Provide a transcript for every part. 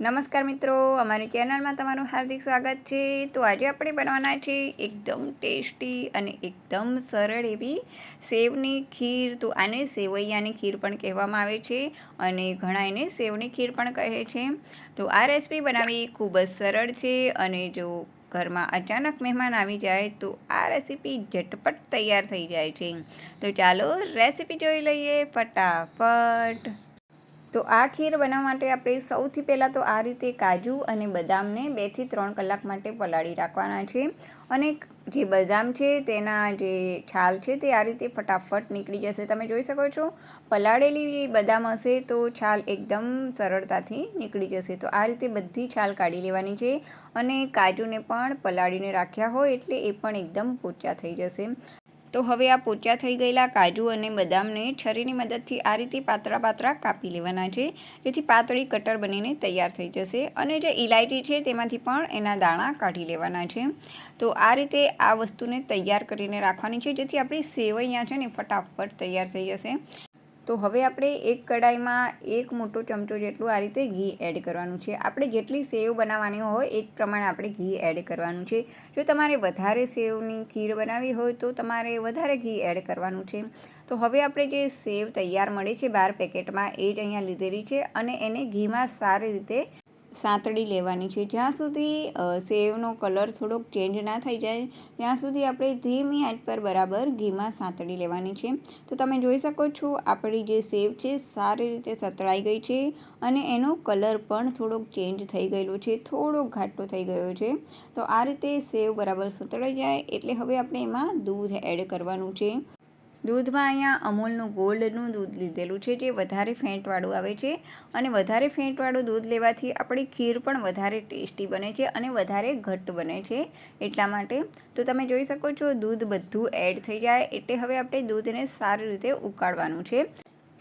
નમસ્કાર મિત્રો, અમારી ચેનલમાં તમારું હાર્દિક સ્વાગત છે. તો આજે આપણે બનાવવાના છે એકદમ ટેસ્ટી અને એકદમ સરળ એવી સેવની ખીર. તો આને સેવૈયાની ખીર પણ કહેવામાં આવે છે અને ઘણા એને સેવની ખીર પણ કહે છે. તો આ રેસીપી બનાવવી ખૂબ જ સરળ છે અને જો ઘરમાં અચાનક મહેમાન આવી જાય તો આ રેસીપી ઝટપટ તૈયાર થઈ જાય છે. તો ચાલો રેસીપી જોઈ લઈએ ફટાફટ. તો આ ખીર બનાવવા માટે આપણે સૌથી પહેલાં તો આ રીતે કાજુ અને બદામને બેથી ત્રણ કલાક માટે પલાળી રાખવાના છે. અને જે બદામ છે, તેના જે છાલ છે, તે આ રીતે ફટાફટ નીકળી જશે. તમે જોઈ શકો છો, પલાળેલી જે બદામ હશે, તો છાલ એકદમ સરળતાથી નીકળી જશે. તો આ રીતે બધી છાલ કાઢી લેવાની છે અને કાજુને પણ પલાળીને રાખ્યા હોય એટલે એ પણ એકદમ પોચા થઈ જશે. તો હવે આ પોચા થઈ ગયેલા કાજુ અને બદામને છરીની મદદથી આ રીતે પાતળા પાતળા કાપી લેવાના છે. જેથી પાતળી કટર બનીને તૈયાર થઈ જશે અને જે ઇલાયચી છે તેમાંથી પણ એના દાણા કાઢી લેવાના છે. તો આ રીતે આ વસ્તુને તૈયાર કરીને રાખવાની છે. જેથી આપણી સેવૈયા છે ને ફટાફટ તૈયાર થઈ જશે. તો હવે આપણે એક કડાઈમાં એક મોટો ચમચો જેટલું આ રીતે ઘી એડ કરવાનું છે. આપણે જેટલી સેવ બનાવવાની હોય, એ પ્રમાણે આપણે ઘી એડ કરવાનું છે. જો તમારે વધારે સેવની ખીર બનાવવી હોય, તો તમારે વધારે ઘી એડ કરવાનું છે. તો હવે આપણે જે સેવ તૈયાર મળે છે બાર પેકેટમાં, એ જ અહીંયા લીધેલી છે અને એને ઘીમાં સારી રીતે સાંતળી લેવાની છે. જ્યાં સુધી સેવનો કલર થોડોક ચેન્જ ના થઈ જાય, ત્યાં સુધી આપણે ધીમી આંચ પર બરાબર ઘીમાં સાંતળી લેવાની છે. તો તમે જોઈ શકો છો, આપણી જે સેવ છે, સારી રીતે સતળાઈ ગઈ છે અને એનો કલર પણ થોડોક ચેન્જ થઈ ગયેલો છે થોડોક ઘાટો થઈ ગયો છે. તો આ રીતે સેવ બરાબર સતળાઈ જાય, એટલે હવે આપણે એમાં દૂધ એડ કરવાનું છે. દૂધમાં અહીંયા અમૂલનું ગોલ્ડનું દૂધ લીધેલું છે જે વધારે ફેંટવાળું આવે છે અને વધારે ફેંટવાળું દૂધ લેવાથી આપણી ખીર પણ વધારે ટેસ્ટી બને છે અને વધારે ઘટ્ટ બને છે એટલા માટે. તો તમે જોઈ શકો છો દૂધ બધું એડ થઈ જાય એટલે હવે આપણે દૂધને સારી રીતે ઉકાળવાનું છે.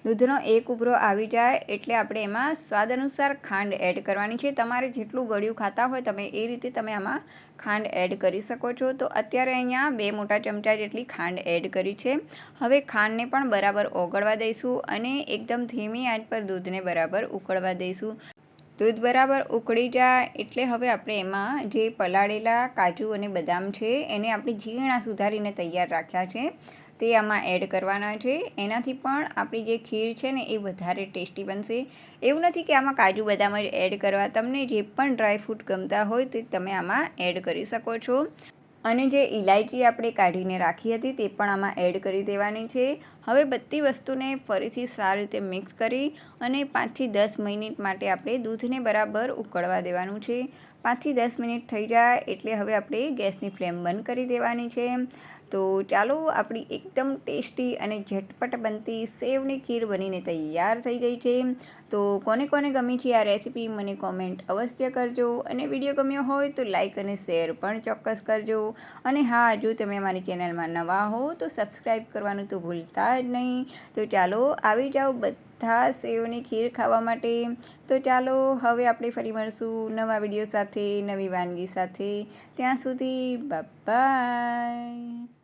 દૂધનો એક ઉભરો આવી જાય એટલે આપણે એમાં સ્વાદ અનુસાર ખાંડ એડ કરવાની છે. તમારે જેટલું ગળ્યું ખાતા હોય તમે એ રીતે તમે આમાં ખાંડ એડ કરી શકો છો. તો અત્યારે અહીંયા બે મોટા ચમચા જેટલી ખાંડ એડ કરી છે. હવે ખાંડને પણ બરાબર ઓગળવા દઈશું અને એકદમ ધીમી આંચ પર દૂધને બરાબર ઉકળવા દઈશું. દૂધ બરાબર ઉકળી જાય એટલે હવે આપણે એમાં જે પલાળેલા કાજુ અને બદામ છે એને આપણે ઝીણા સુધારીને તૈયાર રાખ્યા છે. તે આમાં એડ કરવાના છે. એનાથી પણ આપણી જે ખીર છે ને એ વધારે ટેસ્ટી બનશે. એવું નથી કે આમાં કાજુ બદામ જ એડ કરવા. તમને જે પણ ડ્રાયફ્રૂટ ગમતા હોય તે તમે આમાં એડ કરી શકો છો. અને જે ઇલાયચી આપણે કાઢીને રાખી હતી તે પણ આમાં એડ કરી દેવાની છે. હવે બધી વસ્તુને ફરીથી સારી રીતે મિક્સ કરી અને પાંચથી દસ મિનિટ માટે આપણે દૂધને બરાબર ઉકળવા દેવાનું છે. પાંચથી દસ મિનિટ થઈ જાય એટલે હવે આપણે ગેસની ફ્લેમ બંધ કરી દેવાની છે. તો ચાલો આપણી એકદમ ટેસ્ટી અને ઝટપટ બનતી સેવની ખીર બનીને તૈયાર થઈ ગઈ છે. તો કોને કોને ગમી છે આ રેસીપી મને કોમેન્ટ અવશ્ય કરજો અને વીડિયો ગમ્યો હોય તો લાઇક અને શેર પણ ચોક્કસ કરજો. અને હા, જો તમે અમારી ચેનલમાં નવા હો તો સબસ્ક્રાઈબ કરવાનું તો ભૂલતા જ નહીં. તો ચાલો આવી જાઓ બધા સેવની ખીર ખાવા માટે. તો ચાલો હવે આપણે ફરી મળશું નવા વીડિયો સાથે, નવી વાનગી સાથે. ત્યાં સુધી બાય